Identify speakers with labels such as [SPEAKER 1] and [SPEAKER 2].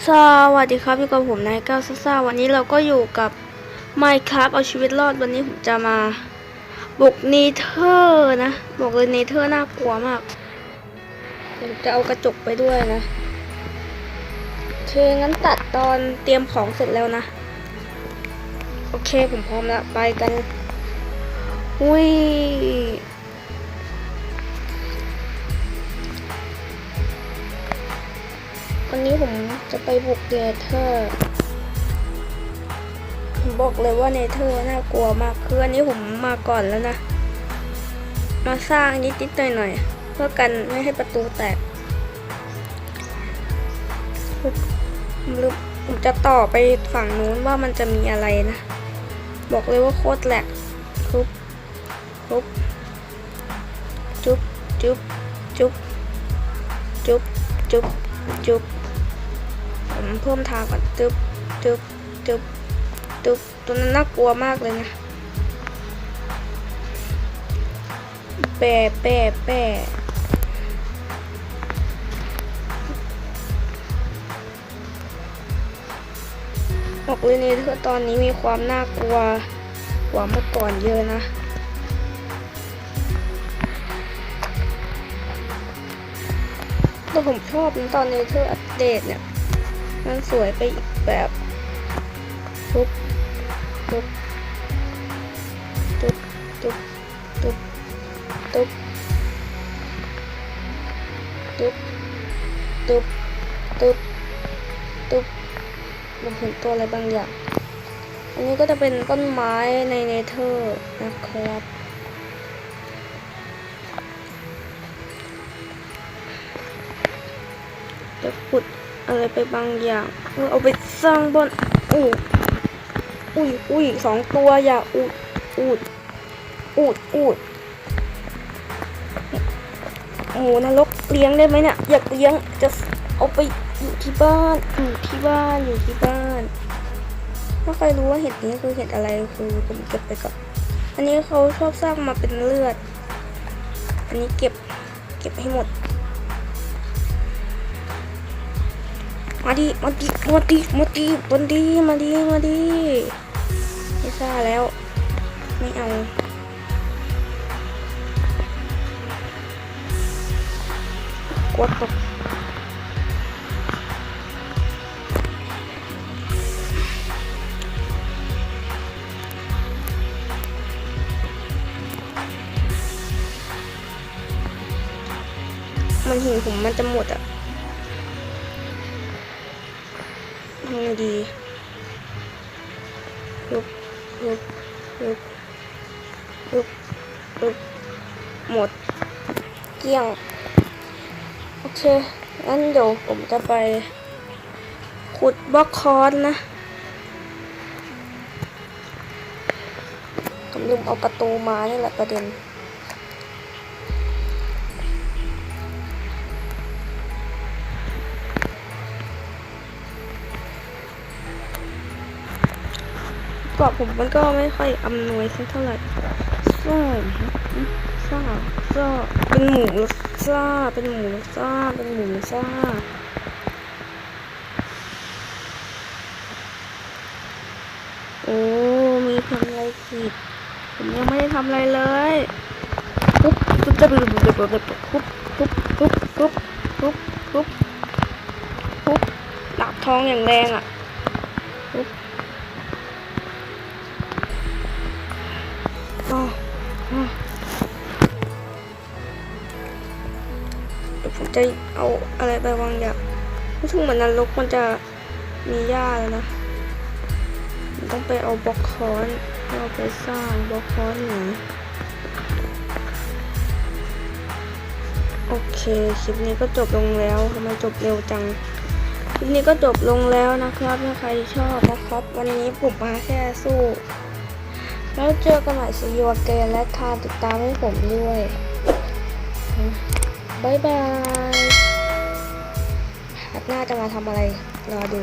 [SPEAKER 1] สวัสดีครับอยู่กับผมนายก้าวซ่าซ่าวันนี้เราก็อยู่กับ Minecraft เอาชีวิตรอดวันนี้ผมจะมา บุกเนเธอร์นะบอกเลยเนเธอร์น่ากลัวมากผมจะเอากระจกไปด้วยนะโอเคงั้นตัดตอนเตรียมของเสร็จแล้วนะ โอเคผมพร้อมแล้วไปกันอุ้ย วันนี้ผมจะไปบุกเนเธอร์ผมบอกเลยว่าเนเธอร์น่ากลัวมากคืออันนี้ผมมาก่อนแล้วนะ มาสร้างนิดนิดหน่อยๆเพื่อกันไม่ให้ประตูแตกผมจะต่อไปฝั่งนู้นว่ามันจะมีอะไรนะ บอกเลยว่าโคตรแหลกทุบทุบจุ๊บจุ๊บจุ๊บจุ๊บจุ๊บจุ๊บ ผมเพิ่มทางก่อนตึ๊บตึ๊บตึ๊บตึ๊บตัวนั้นน่ากลัวมากเลยนะแปะแปะแปะบอกเลยนี่คือตอนนี้มีความน่ากลัวกว่าเมื่อก่อนเยอะนะแต่ผมชอบนตอนนี้เธออัปเดตเนี่ย มันสวยไปอีกแบบทุบทุบทุบทุบทุบทุบทุบทุบทุบทุบมันเห็นตัวอะไรบางอย่าง อันนี้ก็จะเป็นต้นไม้ในเนเธอร์นะครับจะขุด อะไรไปบางอย่างเอเอาไปสร้างบนอู้อุ้ยอุ้ยสองตัวอย่าอูดอูดอูดอูดหมูนรกเลี้ยงได้ไหมเนี่ยอยากเลี้ยงจะเอาไปอยู่ที่บ้านอยู่ที่บ้านอยู่ที่บ้านถ้าใครรู้ว่าเห็ดนี้คือเห็ดอะไรคือผมเก็บไปก่อนอันนี้เขาชอบสร้างมาเป็นเลือด อันนี้เก็บเก็บให้หมด มาดิมาดิมาดิมาดิมาดิมาดิมาดิไม่ซ่าแล้ว ไม่เอากดตกมันหิวผมมันจะหมดอะ ทำไงดีลุกลุกลุกลุกลุกหมด เกี้ยง โอเค งั้นเดี๋ยวผมจะไป ขุดบล็อกคอนนะผมลืมเอาประตูมานี่แหละประเด็น กาะผมมันก็ไม่ค่อยอำนวยสักเท่าไหร่ซ่าซ่าซ่าเป็นหมูซ่าเป็นหมูซ่าเป็นหมูซ่าโอ้มีทำอะไรผิดผมยังไม่ได้ทำอะไรเลยปุ๊บปุ๊บปุ๊บปุ๊บปุ๊บปุ๊บปุ๊บปุ๊บปุ๊บปุ๊บปุ๊บปุ๊บดาบท้องอย่างแรงอะอ๋อ เดี๋ยวผมจะเอาอะไรไปวางอย่างรู้สึกเหมือนนรกมันจะมีหญ้าแล้วนะต้องไปเอาบล็อกคอนเราไปสร้างบล็อกคอนหน่อยโอเคคลิปนี้ก็จบลงแล้วทำไมจบเร็วจังคลิปนี้ก็จบลงแล้วนะครับถ้าใครชอบนะครับ วันนี้ผมมาแค่สู้ แล้วเจอกันใหม่ซีโอเกนและทานติดตามให้ผมด้วย บายบายหัดหน้าจะมาทำอะไร รอดู